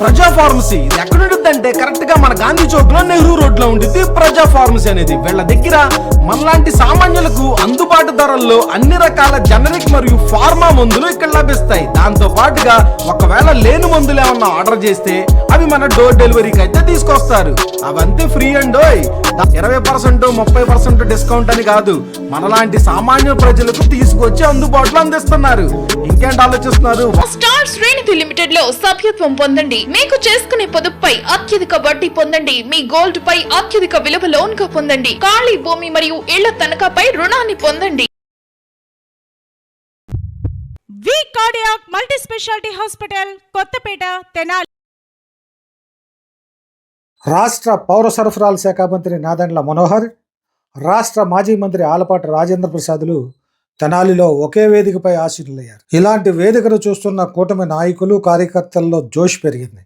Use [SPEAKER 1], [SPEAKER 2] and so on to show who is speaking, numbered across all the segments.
[SPEAKER 1] ప్రజా ఫార్మసీ ఇది ఎక్కడ ఏంటంటే కరెక్ట్గా మన గాంధీ చౌక్లో నెహ్రూ రోడ్లో ఉంటుంది ప్రజా ఫార్మసీ అనేది. వీళ్ళ దగ్గర మనలాంటి సామాన్యులకు అందుబాటు ధరల్లో అన్ని రకాల జనరిక్ మరియు ఫార్మా మందులు ఇక్కడ లభిస్తాయి. దాంతో పాటుగా ఒకవేళ లేని మందులు ఏమన్నా ఆర్డర్ చేస్తే అవి మన డోర్ డెలివరీకి అయితే తీసుకొస్తారు. అవంతే ఫ్రీ అండ్ ఇరవై పర్సెంట్ ముప్పై పర్సెంట్ డిస్కౌంట్ అని కాదు. మనలాంటి సామాన్య ప్రజలకు తీసుకొచ్చి అందుబాటులో అందిస్తున్నారు. ఇంకేంటి ఆలోచిస్తున్నారు?
[SPEAKER 2] స్టార్ శ్రేణిధి లిమిటెడ్లో సభ్యత్వం పొందండి. మీకు చేసుకునే పొదుపుపై అత్యధిక వడ్డీ పొందండి. మీ గోల్డ్ పై అత్యధిక విలువ లోన్గా పొందండి. ఖాళీ భూమి మరియు ఇళ్ళ తనఖాపై రుణాన్ని పొందండి.
[SPEAKER 3] V cardiac multi speciality hospital Kothapeta Tenali.
[SPEAKER 4] రాష్ట్ర పౌర సరఫరాల శాఖ మంత్రి నాదండ్ల మనోహర్ రాష్ట్ర మాజీ మంత్రి ఆలపాటి రాజేంద్ర ప్రసాదులు తెనాలిలో ఒకే వేదికపై ఆశీనులయ్యారు. ఇలాంటి వేదికను చూస్తున్న కూటమి నాయకులు కార్యకర్తల్లో జోష్ పెరిగింది.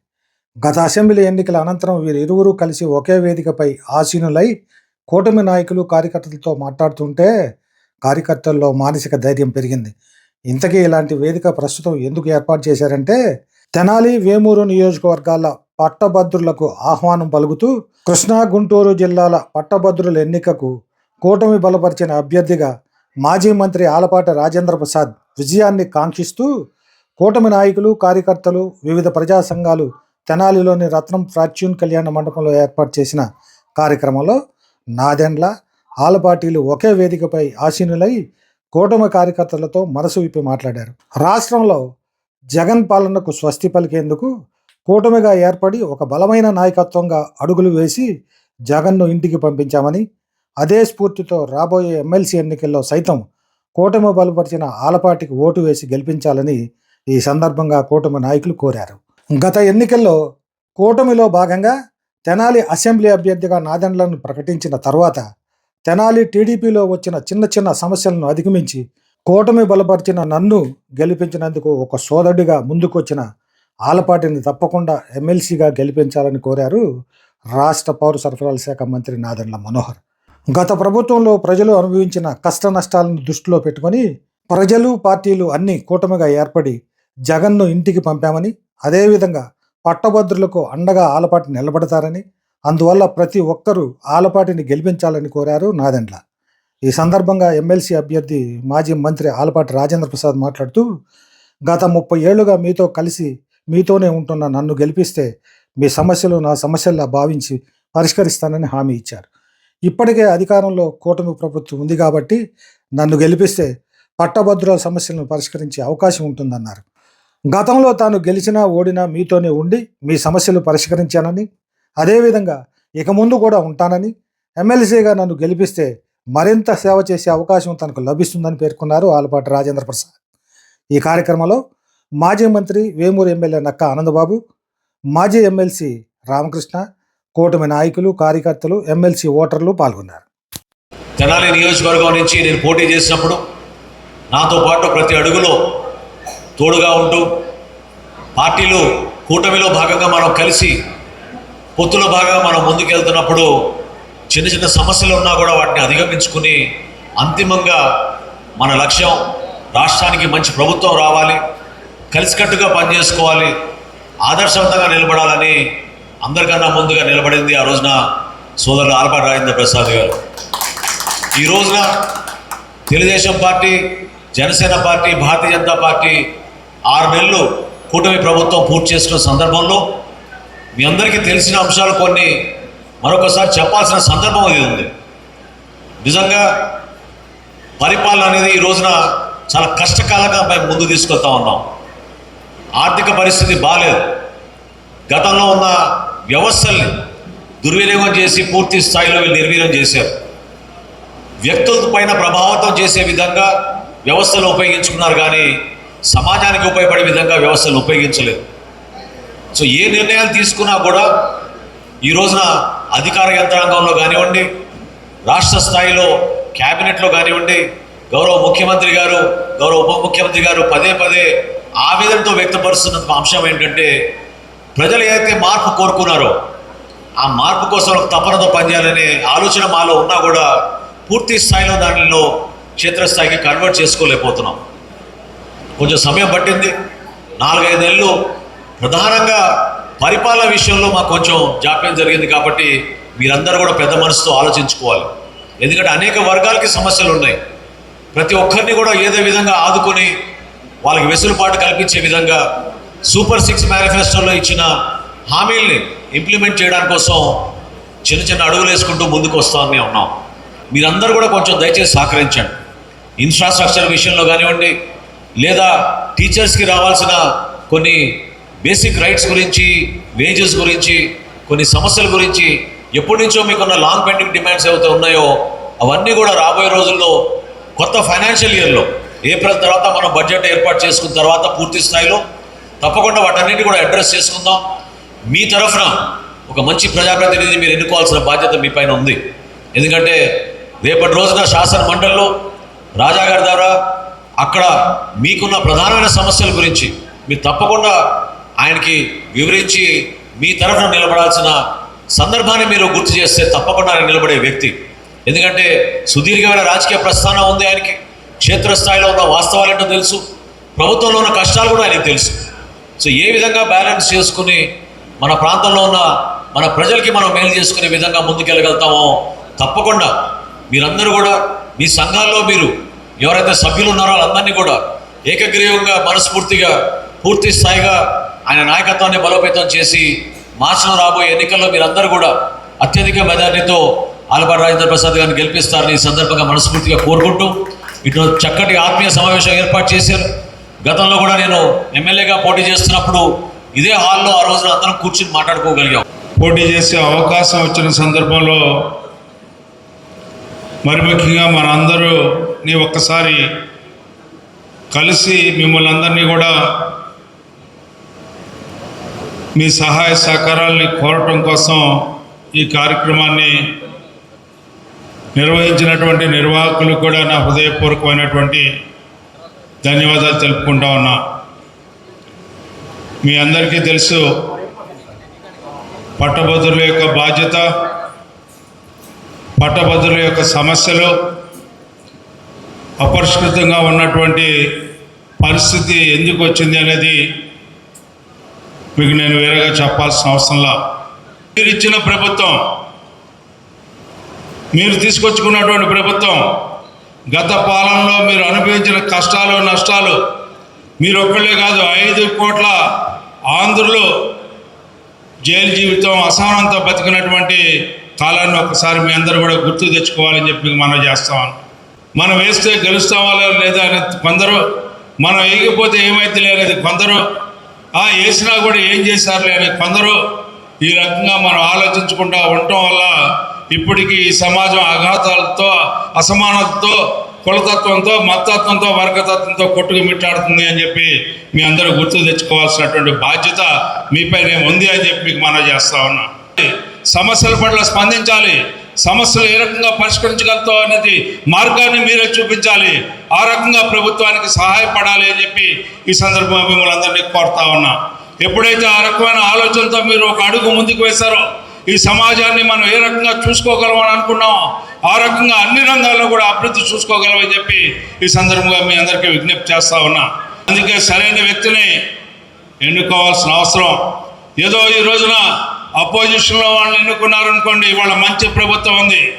[SPEAKER 4] గత అసెంబ్లీ ఎన్నికల అనంతరం వీరు ఇరువురు కలిసి ఒకే వేదికపై ఆసీనులై కూటమి నాయకులు కార్యకర్తలతో మాట్లాడుతుంటే కార్యకర్తల్లో మానసిక ధైర్యం పెరిగింది. ఇంతకీ ఇలాంటి వేదిక ప్రస్తుతం ఎందుకు ఏర్పాటు చేశారంటే తెనాలి వేమూరు నియోజకవర్గాల పట్టభద్రులకు ఆహ్వానం పలుకుతూ కృష్ణా గుంటూరు జిల్లాల పట్టభద్రుల ఎన్నికకు కూటమి బలపరిచిన అభ్యర్థిగా మాజీ మంత్రి ఆలపాటి రాజేంద్ర ప్రసాద్ విజయాన్ని కాంక్షిస్తూ కూటమి నాయకులు కార్యకర్తలు వివిధ ప్రజా సంఘాలు తెనాలిలోని రత్నం ఫార్చ్యూన్ కళ్యాణ మండపంలో ఏర్పాటు చేసిన కార్యక్రమంలో నాదెండ్ల ఆలపాటీలు ఒకే వేదికపై ఆసీనులై కూటమి కార్యకర్తలతో మనసు విప్పి మాట్లాడారు. రాష్ట్రంలో జగన్ పాలనకు స్వస్తి పలికేందుకు కూటమిగా ఏర్పడి ఒక బలమైన నాయకత్వంగా అడుగులు వేసి జగన్ను ఇంటికి పంపించామని అదే స్ఫూర్తితో రాబోయే ఎమ్మెల్సీ ఎన్నికల్లో సైతం కూటమి బలపరిచిన ఆలపాటికి ఓటు వేసి గెలిపించాలని ఈ సందర్భంగా కూటమి నాయకులు కోరారు. గత ఎన్నికల్లో కూటమిలో భాగంగా తెనాలి అసెంబ్లీ అభ్యర్థిగా నాదెండ్లను ప్రకటించిన తర్వాత తెనాలి టీడీపీలో వచ్చిన చిన్న చిన్న సమస్యలను అధిగమించి కూటమి బలపరిచిన నన్ను గెలిపించినందుకు ఒక సోదరుడిగా ముందుకొచ్చిన ఆలపాటిని తప్పకుండా ఎమ్మెల్సీగా గెలిపించాలని కోరారు రాష్ట్ర పౌర సరఫరాల శాఖ మంత్రి నాదెండ్ల మనోహర్. గత ప్రభుత్వంలో ప్రజలు అనుభవించిన కష్ట నష్టాలను దృష్టిలో పెట్టుకొని ప్రజలు పార్టీలు అన్ని కూటమిగా ఏర్పడి జగన్ను ఇంటికి పంపామని అదేవిధంగా పట్టభద్రులకు అండగా ఆలపాటి నిలబడతారని అందువల్ల ప్రతి ఒక్కరూ ఆలపాటిని గెలిపించాలని కోరారు నాదెండ్ల. ఈ సందర్భంగా ఎమ్మెల్సీ అభ్యర్థి మాజీ మంత్రి ఆలపాటి రాజేంద్ర ప్రసాద్ మాట్లాడుతూ గత ముప్పై ఏళ్ళుగా మీతో కలిసి మీతోనే ఉంటున్న నన్ను గెలిపిస్తే మీ సమస్యలు నా సమస్యల్లా భావించి పరిష్కరిస్తానని హామీ ఇచ్చారు. ఇప్పటికే అధికారంలో కూటమి ప్రభుత్వం ఉంది కాబట్టి నన్ను గెలిపిస్తే పట్టభద్రుల సమస్యలను పరిష్కరించే అవకాశం ఉంటుందన్నారు. గతంలో తాను గెలిచినా ఓడినా మీతోనే ఉండి మీ సమస్యలు పరిష్కరించానని అదేవిధంగా ఇక ముందు కూడా ఉంటానని ఎమ్మెల్సీగా నన్ను గెలిపిస్తే మరింత సేవ చేసే అవకాశం తనకు లభిస్తుందని పేర్కొన్నారు ఆలపాటి రాజేంద్ర ప్రసాద్. ఈ కార్యక్రమంలో మాజీ మంత్రి వేమూరు ఎమ్మెల్యే నక్క ఆనందబాబు మాజీ ఎమ్మెల్సీ రామకృష్ణ కూటమి నాయకులు కార్యకర్తలు ఎమ్మెల్సీ ఓటర్లు పాల్గొన్నారు.
[SPEAKER 5] తెనాలి నియోజకవర్గం నుంచి నేను పోటీ చేసినప్పుడు నాతో పాటు ప్రతి అడుగులో తోడుగా ఉంటూ పార్టీలు కూటమిలో భాగంగా మనం కలిసి పొత్తులో భాగంగా మనం ముందుకెళ్తున్నప్పుడు చిన్న చిన్న సమస్యలు ఉన్నా కూడా వాటిని అధిగమించుకుని అంతిమంగా మన లక్ష్యం రాష్ట్రానికి మంచి ప్రభుత్వం రావాలి కలిసికట్టుగా పనిచేసుకోవాలి ఆదర్శవంతంగా నిలబడాలని అందరికన్నా ముందుగా నిలబడింది ఆ రోజున సోదరుడు ఆలపాటి రాజేంద్ర ప్రసాద్ గారు. ఈ రోజున Telugu Desam party Janasena party Bharatiya Janata party ఆరు నెలలు కూటమి ప్రభుత్వం పూర్తి చేసిన సందర్భంలో మీ అందరికీ తెలిసిన అంశాలు కొన్ని మరొకసారి చెప్పాల్సిన సందర్భం అది ఉంది. నిజంగా పరిపాలన అనేది ఈ రోజున చాలా కష్టకాలంగా మేము ముందు తీసుకొస్తా ఉన్నాం. ఆర్థిక పరిస్థితి బాగాలేదు గతంలో ఉన్న వ్యవస్థల్ని దుర్వినియోగం చేసి పూర్తి స్థాయిలో వీళ్ళు నిర్వీర్యం చేశారు. వ్యక్తుల పైన ప్రభావితం చేసే విధంగా వ్యవస్థలు ఉపయోగించుకున్నారు కానీ సమాజానికి ఉపయోగపడే విధంగా వ్యవస్థను ఉపయోగించలేదు. సో ఏ నిర్ణయాలు తీసుకున్నా కూడా ఈ రోజున అధికార యంత్రాంగంలో కానివ్వండి రాష్ట్ర స్థాయిలో క్యాబినెట్లో కానివ్వండి గౌరవ ముఖ్యమంత్రి గారు గౌరవ ఉప ముఖ్యమంత్రి గారు పదే పదే ఆవేదనతో వ్యక్తపరుస్తున్న అంశం ఏంటంటే ప్రజలు ఏదైతే మార్పు కోరుకున్నారో ఆ మార్పు కోసం తపనతో పనిచేయాలనే ఆలోచన మాలో ఉన్నా కూడా పూర్తి స్థాయిలో దానిలో క్షేత్రస్థాయికి కన్వర్ట్ చేసుకోలేకపోతున్నాం. కొంచెం సమయం పట్టింది. నాలుగైదు నెలలు ప్రధానంగా పరిపాలన విషయంలో మాకు కొంచెం జాప్యం జరిగింది కాబట్టి మీరందరూ కూడా పెద్ద మనసుతో ఆలోచించుకోవాలి. ఎందుకంటే అనేక వర్గాలకి సమస్యలు ఉన్నాయి. ప్రతి ఒక్కరిని కూడా ఏదో విధంగా ఆదుకొని వాళ్ళకి వెసులుబాటు కల్పించే విధంగా సూపర్ సిక్స్ మేనిఫెస్టోలో ఇచ్చిన హామీల్ని ఇంప్లిమెంట్ చేయడానికి కోసం చిన్న చిన్న అడుగులు వేసుకుంటూ ముందుకు వస్తామని ఉన్నాం మీరందరూ కూడా కొంచెం దయచేసి సహకరించండి. ఇన్ఫ్రాస్ట్రక్చర్ విషయంలో కానివ్వండి లేదా టీచర్స్కి రావాల్సిన కొన్ని బేసిక్ రైట్స్ గురించి వేజెస్ గురించి కొన్ని సమస్యల గురించి ఎప్పటి నుంచో మీకున్న లాంగ్ పెండింగ్ డిమాండ్స్ ఏవైతే ఉన్నాయో అవన్నీ కూడా రాబోయే రోజుల్లో కొత్త ఫైనాన్షియల్ ఇయర్లో ఏప్రిల్ తర్వాత మనం బడ్జెట్ ఏర్పాటు చేసుకున్న తర్వాత పూర్తి స్థాయిలో తప్పకుండా వాటన్నిటి కూడా అడ్రస్ చేసుకుందాం. మీ తరఫున ఒక మంచి ప్రజాప్రతినిధి మీరు ఎన్నుకోవాల్సిన బాధ్యత మీ పైన ఉంది. ఎందుకంటే రేపటి రోజున శాసన మండలిలో రాజాగారి ద్వారా అక్కడ మీకున్న ప్రధానమైన సమస్యల గురించి మీరు తప్పకుండా ఆయనకి వివరించి మీ తరఫున నిలబడాల్సిన సందర్భాన్ని మీరు గుర్తు చేస్తే తప్పకుండా ఆయన నిలబడే వ్యక్తి. ఎందుకంటే సుదీర్ఘమైన రాజకీయ ప్రస్థానం ఉంది ఆయనకి. క్షేత్రస్థాయిలో ఉన్న వాస్తవాలు ఏంటో తెలుసు. ప్రభుత్వంలో ఉన్న కష్టాలు కూడా ఆయనకు తెలుసు. సో ఏ విధంగా బ్యాలెన్స్ చేసుకుని మన ప్రాంతంలో ఉన్న మన ప్రజలకి మనం మేలు చేసుకునే విధంగా ముందుకెళ్ళగలుగుతామో తప్పకుండా మీరందరూ కూడా మీ సంఘాల్లో మీరు ఎవరైతే సభ్యులు ఉన్నారో వాళ్ళందరినీ కూడా ఏకగ్రీవంగా మనస్ఫూర్తిగా పూర్తి స్థాయిగా ఆయన నాయకత్వాన్ని బలోపేతం చేసి మార్చిలో రాబోయే ఎన్నికల్లో మీరందరూ కూడా అత్యధిక మెజార్టీతో ఆలపాటి రాజేంద్ర ప్రసాద్ గారిని గెలిపిస్తారని ఈ సందర్భంగా మనస్ఫూర్తిగా కోరుకుంటూ ఇటు చక్కటి ఆత్మీయ సమావేశం ఏర్పాటు చేశారు. గతంలో కూడా నేను ఎమ్మెల్యేగా పోటీ చేస్తున్నప్పుడు ఇదే హాల్లో ఆ రోజున అందరం కూర్చుని మాట్లాడుకోగలిగాం.
[SPEAKER 6] పోటీ చేసే అవకాశం వచ్చిన సందర్భంలో మరి ముఖ్యంగా మనందరూ నీ ఒక్కసారి కలిసి మిమ్మల్ని అందరినీ కూడా మీ సహాయ సహకారాల్ని కోరటం కోసం ఈ కార్యక్రమాన్ని నిర్వహించినటువంటి నిర్వాహకులు కూడా నా హృదయపూర్వకమైనటువంటి ధన్యవాదాలు తెలుపుకుంటా ఉన్నా. మీ అందరికీ తెలుసు పట్టభద్రుల యొక్క బాధ్యత పట్టభద్రుల యొక్క సమస్యలు అపరిష్కృతంగా ఉన్నటువంటి పరిస్థితి ఎందుకు వచ్చింది అనేది మీకు నేను వేరేగా చెప్పాల్సిన అవసరంలా మీరు ఇచ్చిన ప్రభుత్వం మీరు తీసుకొచ్చుకున్నటువంటి ప్రభుత్వం గత పాలనలో మీరు అనుభవించిన కష్టాలు నష్టాలు మీరు ఒక్కళ్ళే కాదు ఐదు కోట్ల ఆంధ్రులు జైలు జీవితం అసహనంతో బతికినటువంటి కాలాన్ని ఒకసారి మీ అందరూ కూడా గుర్తు తెచ్చుకోవాలని చెప్పి మనం చేస్తామని. మనం వేస్తే గెలుస్తామా లేదా అనేది కొందరు మనం వేయకపోతే ఏమైతే లేనిది కొందరు ఆ వేసినా కూడా ఏం చేశారులే అనేది కొందరు ఈ రకంగా మనం ఆలోచించకుండా ఉండటం వల్ల ఇప్పటికీ ఈ సమాజం అఘాతాలతో అసమానతతో కులతత్వంతో మతత్వంతో వర్గతత్వంతో కొట్టుకు మిట్టాడుతుంది అని చెప్పి మీ అందరూ గుర్తు తెచ్చుకోవాల్సినటువంటి బాధ్యత మీపైనే ఉంది అని చెప్పి మీకు మనం చేస్తా ఉన్నా. సమస్యల పట్ల స్పందించాలి. సమస్యలు ఏ రకంగా పరిష్కరించగలుగుతాం అనేది మార్గాన్ని మీరే చూపించాలి. ఆ రకంగా ప్రభుత్వానికి సహాయపడాలి అని చెప్పి ఈ సందర్భంగా మిమ్మల్ని అందరినీ కోరుతా ఉన్నా. ఎప్పుడైతే ఆ రకమైన ఆలోచనతో మీరు ఒక అడుగు ముందుకు వేశారో ఈ సమాజాన్ని మనం ఏ రకంగా చూసుకోగలమని అనుకున్నామో ఆ రకంగా అన్ని రంగాల్లో కూడా అభివృద్ధి చూసుకోగలమని చెప్పి ఈ సందర్భంగా మీ అందరికీ విజ్ఞప్తి చేస్తా ఉన్నా. అందుకే సరైన వ్యక్తిని ఎన్నుకోవాల్సిన అవసరం. ఏదో ఈ రోజున అపోజిషన్లో వాళ్ళని ఎన్నుకున్నారనుకోండి ఇవాళ మంచి ప్రభుత్వం ఉంది.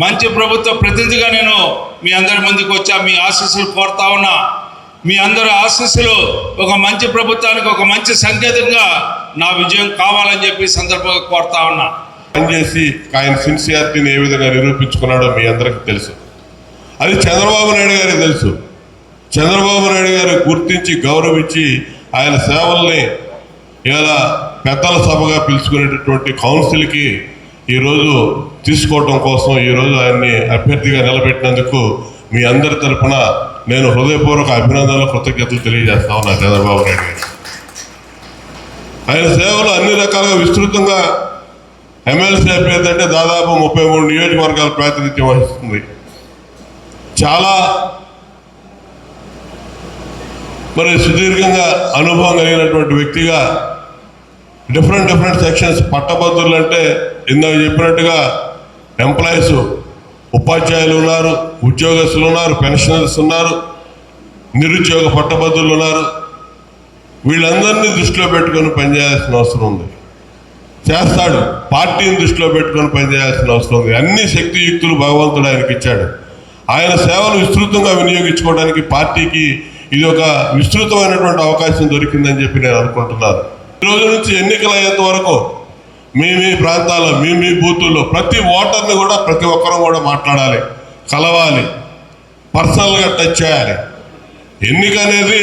[SPEAKER 6] మంచి ప్రభుత్వ ప్రతినిధిగా నేను మీ అందరి ముందుకు వచ్చా మీ ఆశీస్సులు కోరుతా ఉన్నా. మీ అందరి ఆశీస్సులు ఒక మంచి ప్రభుత్వానికి ఒక మంచి సంకేతంగా నా విజయం కావాలని చెప్పి సందర్భంగా కోరుతా ఉన్నా.
[SPEAKER 7] పనిచేసి ఆయన సిన్సియారిటీని ఏ విధంగా నిరూపించుకున్నాడో మీ అందరికీ తెలుసు. అది చంద్రబాబు నాయుడు గారికి తెలుసు. చంద్రబాబు నాయుడు గారు గుర్తించి గౌరవించి ఆయన సేవల్ని ఇలా పెద్దల సభగా పిలుచుకునేటటువంటి కౌన్సిల్కి ఈరోజు తీసుకోవటం కోసం ఈరోజు ఆయన్ని అభ్యర్థిగా నిలబెట్టినందుకు మీ అందరి తరఫున నేను హృదయపూర్వక అభినందనలు కృతజ్ఞతలు తెలియజేస్తా ఉన్నా చంద్రబాబు నాయుడు గారు. ఆయన సేవలు అన్ని రకాలుగా విస్తృతంగా ఎమ్మెల్సీ అభ్యర్థి అంటే దాదాపు ముప్పై మూడు నియోజకవర్గాలు ప్రాతినిధ్యం వహిస్తుంది. చాలా మరి సుదీర్ఘంగా అనుభవం కలిగినటువంటి వ్యక్తిగా డిఫరెంట్ డిఫరెంట్ సెక్షన్స్ పట్టభద్రులు అంటే ఇందాక చెప్పినట్టుగా ఎంప్లాయీస్ ఉపాధ్యాయులు ఉన్నారు ఉద్యోగస్తులు ఉన్నారు పెన్షనర్స్ ఉన్నారు నిరుద్యోగ పట్టభద్రులు ఉన్నారు. వీళ్ళందరినీ దృష్టిలో పెట్టుకొని పనిచేయాల్సిన అవసరం ఉంది. చేస్తాడు. పార్టీని దృష్టిలో పెట్టుకొని పనిచేయాల్సిన అవసరం ఉంది. అన్ని శక్తియుక్తులు భగవంతుడు ఆయనకి ఇచ్చాడు. ఆయన సేవలు విస్తృతంగా వినియోగించుకోవడానికి పార్టీకి ఇది ఒక విస్తృతమైనటువంటి అవకాశం దొరికిందని చెప్పి నేను అనుకుంటున్నాను. రోజు నుంచి ఎన్నికలు అయ్యేంత వరకు మీ మీ ప్రాంతాల్లో మీ మీ బూతుల్లో ప్రతి ఓటర్ని కూడా ప్రతి ఒక్కరూ కూడా మాట్లాడాలి కలవాలి పర్సనల్గా టచ్ చేయాలి. ఎన్నిక అనేది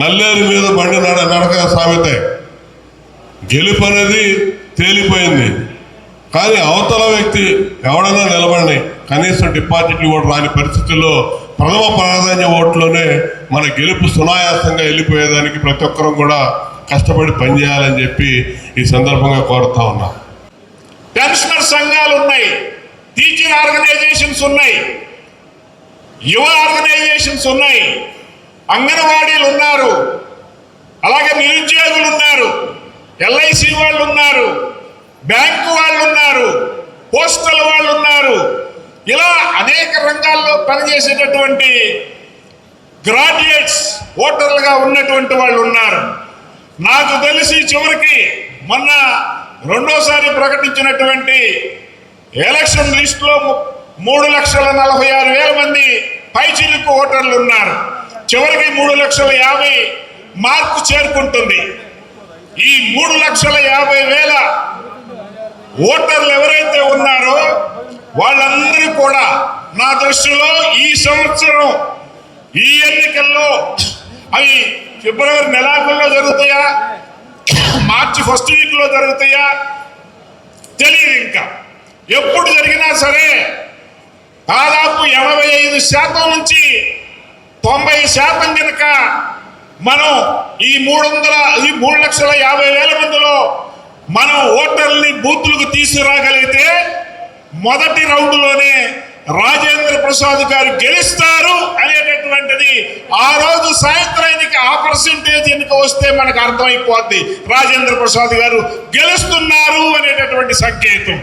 [SPEAKER 7] నల్లేరు మీద బండి నడ నడక సామెతే. గెలుపు అనేది తేలిపోయింది. కానీ అవతల వ్యక్తి ఎవడన్నా నిలబడి కనీసం డిపాజిట్లు కూడా రాని పరిస్థితుల్లో ప్రథమ ప్రాధాన్య ఓట్లోనే మన గెలుపు సునాయాసంగా వెళ్ళిపోయేదానికి ప్రతి ఒక్కరూ కూడా కష్టపడి పనిచేయాలని చెప్పి ఈ సందర్భంగా కోరుతా ఉన్నా.
[SPEAKER 8] పెన్షనర్ సంఘాలు ఉన్నాయి టీచింగ్ ఆర్గనైజేషన్స్ ఉన్నాయి యువ ఆర్గనైజేషన్స్ ఉన్నాయి. అంగన్వాడీలు ఉన్నారు అలాగే నిరుద్యోగులు ఉన్నారు ఎల్ఐసి వాళ్ళు ఉన్నారు బ్యాంకు వాళ్ళు ఉన్నారు పోస్టల్ వాళ్ళు ఉన్నారు. ఇలా అనేక రంగాల్లో పనిచేసేటటువంటి గ్రాడ్యుయేట్స్ ఓటర్లుగా ఉన్నటువంటి వాళ్ళు ఉన్నారు. నాకు తెలిసి చివరికి మొన్న రెండోసారి ప్రకటించినటువంటి ఎలక్షన్ లిస్టులో మూడు లక్షల నలభై ఆరు వేల మంది పైచిలుకు ఓటర్లు ఉన్నారు. చివరికి మూడు లక్షల యాభై మార్కు చేరుకుంటుంది. ఈ మూడు లక్షల యాభై వేల ఓటర్లు ఎవరైతే ఉన్నారో వాళ్ళందరూ కూడా నా దృష్టిలో ఈ సంవత్సరం ఈ ఎన్నికల్లో అవి ఫిబ్రవరి నెలాఖరులో జరుగుతాయా? మార్చి ఫస్ట్ వీక్లో జరుగుతాయా? తెలియదు ఇంకా. ఎప్పుడు జరిగినా సరే దాదాపు ఎనభై ఐదు శాతం నుంచి తొంభై శాతం కనుక మనం ఈ మూడు వందల ఈ మూడు లక్షల యాభై వేల మందిలో మనం ఓటర్ని బూతులకు తీసుకురాగలిగితే మొదటి రౌండ్లోనే రాజేంద్ర ప్రసాద్ గారు గెలుస్తారు అనేటటువంటిది ఆ రోజు సాయంత్రానికి ఆ పర్సంటేజ్ ఎన్నిక వస్తే మనకు అర్థమైపోద్ది. రాజేంద్ర ప్రసాద్ గారు గెలుస్తున్నారు అనేటటువంటి సంకేతం.